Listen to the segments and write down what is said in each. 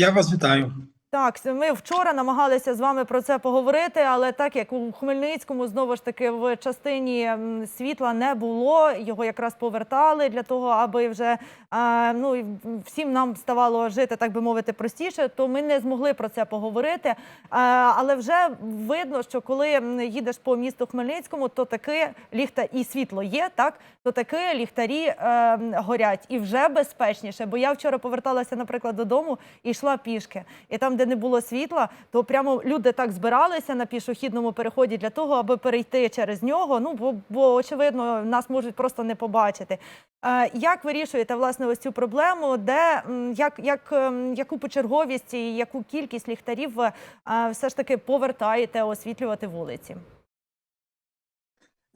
Я вас вітаю. Так, ми вчора намагалися з вами про це поговорити, але так як у Хмельницькому знову ж таки в частині світла не було, його якраз повертали для того, аби вже ну всім нам ставало жити, так би мовити, простіше. То ми не змогли про це поговорити. Але вже видно, що коли їдеш по місту Хмельницькому, то таки ліхта і світло є, так то таки ліхтарі е, горять і вже безпечніше. Бо я вчора поверталася, наприклад, додому і йшла пішки, і там, де не було світла, то прямо люди так збиралися на пішохідному переході для того, аби перейти через нього. Ну бо, бо очевидно, нас можуть просто не побачити. Е, як вирішуєте власне ось цю проблему, де як, як ем, яку почерговість і яку кількість ліхтарів е, все ж таки повертаєте освітлювати вулиці?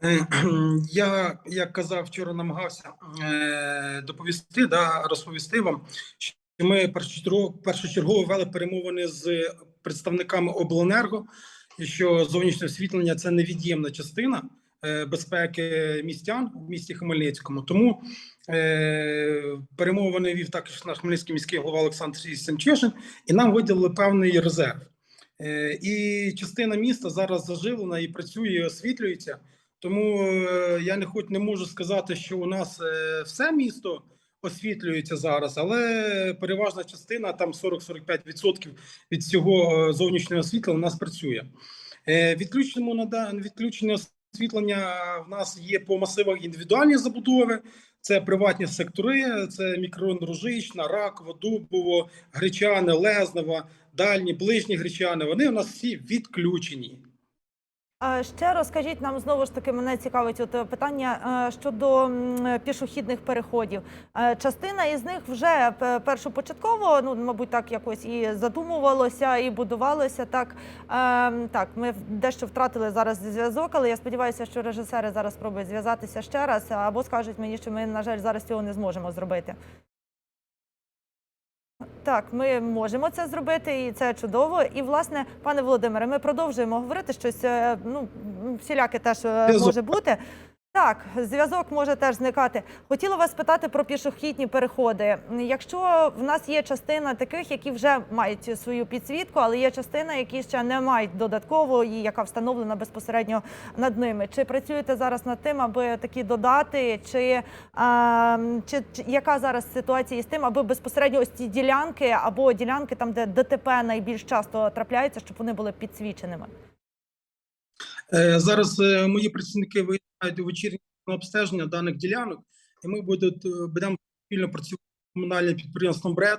Е, Я, як казав, вчора намагався доповісти, да, розповісти вам, ми першочергово, вели перемовини з представниками обленерго, що зовнішнє освітлення це невід'ємна частина е, безпеки містян в місті Хмельницькому. Тому е, перемовини вів також наш хмельницький міський голова Олександр Семчешин, і нам виділили певний резерв. Е, і частина міста зараз зажилена і працює, і освітлюється. Тому я не хоч не можу сказати, що у нас все місто освітлюється зараз, але переважна частина, там 40-45% від всього е, зовнішнього світла у нас працює. Е, Відключеному відключення освітлення в нас є по масивах індивідуальні забудови. Це приватні сектори, це мікрорайон Ружична, Раково, Дубово, Гречане, Лезнева, дальні, ближні Гречани. Вони у нас всі відключені. Ще розкажіть нам знову ж таки, мене цікавить от е, питання е, щодо пішохідних переходів. Е, Частина із них вже першопочатково, ну мабуть, так якось і задумувалося, і будувалося. Так так, ми дещо втратили зараз зв'язок, але я сподіваюся, що режисери зараз спробують зв'язатися ще раз або скажуть мені, що ми, на жаль, зараз цього не зможемо зробити. Так, ми можемо це зробити, і це чудово. І власне, пане Володимире, ми продовжуємо говорити щось. е, Ну всіляке теж може бути. Так, зв'язок може теж зникати. Хотіла вас питати про пішохідні переходи. Якщо в нас є частина таких, які вже мають свою підсвітку, але є частина, які ще не мають додатково, і яка встановлена безпосередньо над ними. Чи працюєте зараз над тим, аби такі додати, чи, а, чи, чи яка зараз ситуація з тим, аби безпосередньо ось ці ділянки або ділянки там, де ДТП найбільш часто трапляються, щоб вони були підсвіченими? Е, Зараз е, мої працівники виїжджають у вечірнє обстеження даних ділянок, і ми е, будемо спільно працювати з комунальним підприємством БРЕД,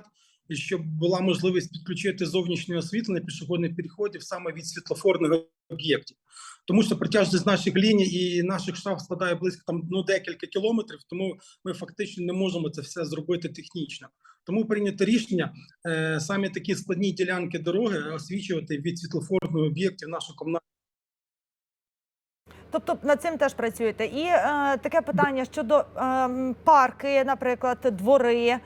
щоб була можливість підключити зовнішнє освітлення пішохідних переходів саме від світлофорних об'єктів. Тому що протяжність наших ліній і наших шахт складає близько там ну декілька кілометрів, тому ми фактично не можемо це все зробити технічно. Тому прийнято рішення е, саме такі складні ділянки дороги освічувати від світлофорних об'єктів нашого комунального. Тобто над цим теж працюєте. І е, таке питання щодо е, парки, наприклад, двори, е,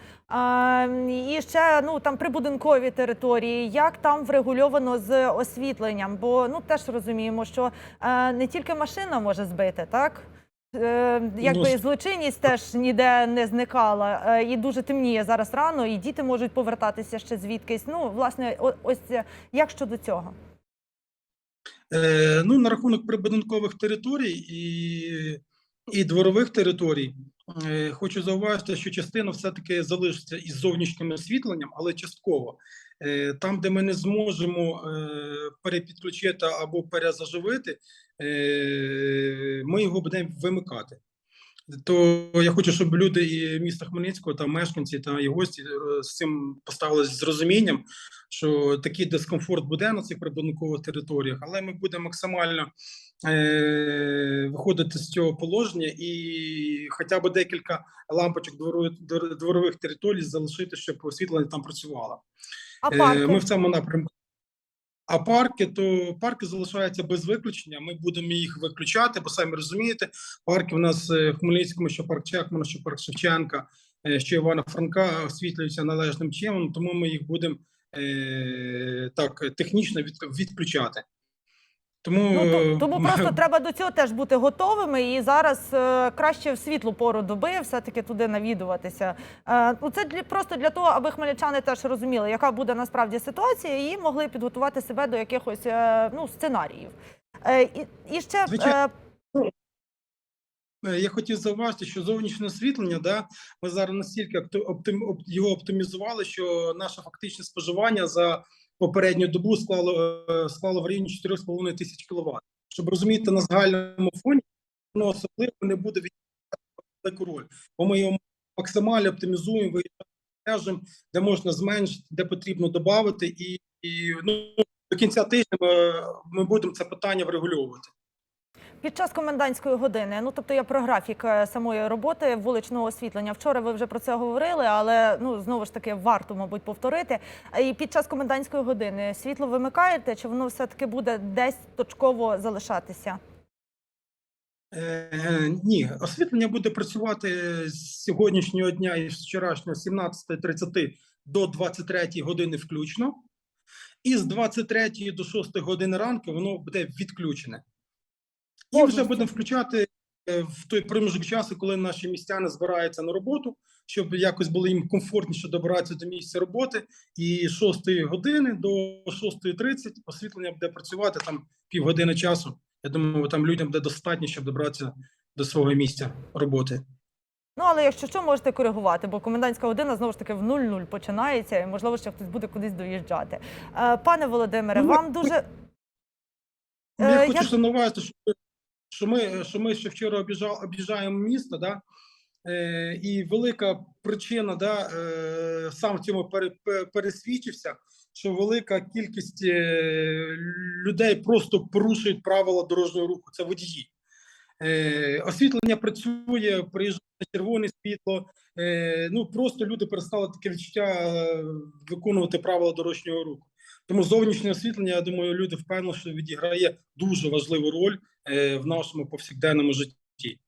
і ще ну там прибудинкові території. Як там врегульовано з освітленням? Бо ну теж розуміємо, що е, не тільки машина може збити, так? Е, якби Ну, злочинність теж ніде не зникала, е, і дуже темніє зараз рано, і діти можуть повертатися ще звідкись. Ну, власне, о- ось як щодо цього? Е, ну, на рахунок прибудинкових територій і, і дворових територій, е, хочу зауважити, що частина все-таки залишиться із зовнішнім освітленням, але частково. Е, там, де ми не зможемо перепідключити або перезаживити, ми його будемо вимикати. То я хочу, щоб люди і міста Хмельницького, та мешканці та і гості е, з цим поставилися з розумінням, що такий дискомфорт буде на цих прибудинкових територіях, але ми будемо максимально е, виходити з цього положення і хоча б декілька лампочок дворових, дворових територій залишити, щоб освітлення там працювало. А Е. Ми в цьому напрямку. А парки, то парки залишаються без виключення. Ми будемо їх виключати, бо самі розумієте, парки в нас е, в Хмельницькому, що парк Чекмана, що парк Шевченка, е, що Івана Франка освітлюються належним чином, тому ми їх будемо е, так технічно від, відключати. Тому, Ну, е, тому просто треба до цього теж бути готовими. І зараз е, краще в світлу пору доби все-таки туди навідуватися. Е, ну, це для, просто для того, аби хмельничани теж розуміли, яка буде насправді ситуація, і могли підготувати себе до якихось е, ну, сценаріїв. Е, і, і ще е, Е, Я хотів зауважити, що зовнішнє освітлення, да, ми зараз настільки його оптимізували, що наше фактичне споживання за попередню добу склало, е, склало в районі 4,5 тисяч кВт. Щоб розуміти на загальному фоні, воно особливо не буде відігравати велику роль, бо ми його максимально оптимізуємо, виїжджаємо, де можна зменшити, де потрібно додати, і, і ну, до кінця тижня ми, ми будемо це питання врегульовувати. Під час комендантської години, ну тобто я про графік е, самої роботи вуличного освітлення. Вчора ви вже про це говорили, але ну знову ж таки варто, мабуть, повторити. Е, І під час комендантської години світло вимикаєте, чи воно все таки буде десь точково залишатися? Е, ні, освітлення буде працювати з сьогоднішнього дня і з вчорашнього 17.30 до 23 години включно. І з 23 до 6 години ранку воно буде відключене. І вже будемо включати е, в той проміжок часу, коли наші містяни збираються на роботу, щоб якось було їм комфортніше добиратися до місця роботи. І з 6 години до 6.30 освітлення буде працювати там півгодини часу. Я думаю, там людям буде достатньо, щоб добратися до свого місця роботи. Ну але якщо що, можете коригувати, бо комендантська година знову ж таки в 00 починається, і можливо ще хтось буде кудись доїжджати. Е, Пане Володимире, Ну, вам дуже Ну, Е, Я хочу я- що, що ми що ми ще вчора обіжа, об'їжджаємо місто, да? Е, і велика причина, да, е, сам в цьому пере, пересвідчився, що велика кількість е, людей просто порушують правила дорожнього руху. Це водії. Е, освітлення працює, приїжджає червоне світло. Е, ну просто люди перестали таке відчуття е, виконувати правила дорожнього руху. Тому зовнішнє освітлення, я думаю, люди впевнені, що відіграє дуже важливу роль в нашому повсякденному житті.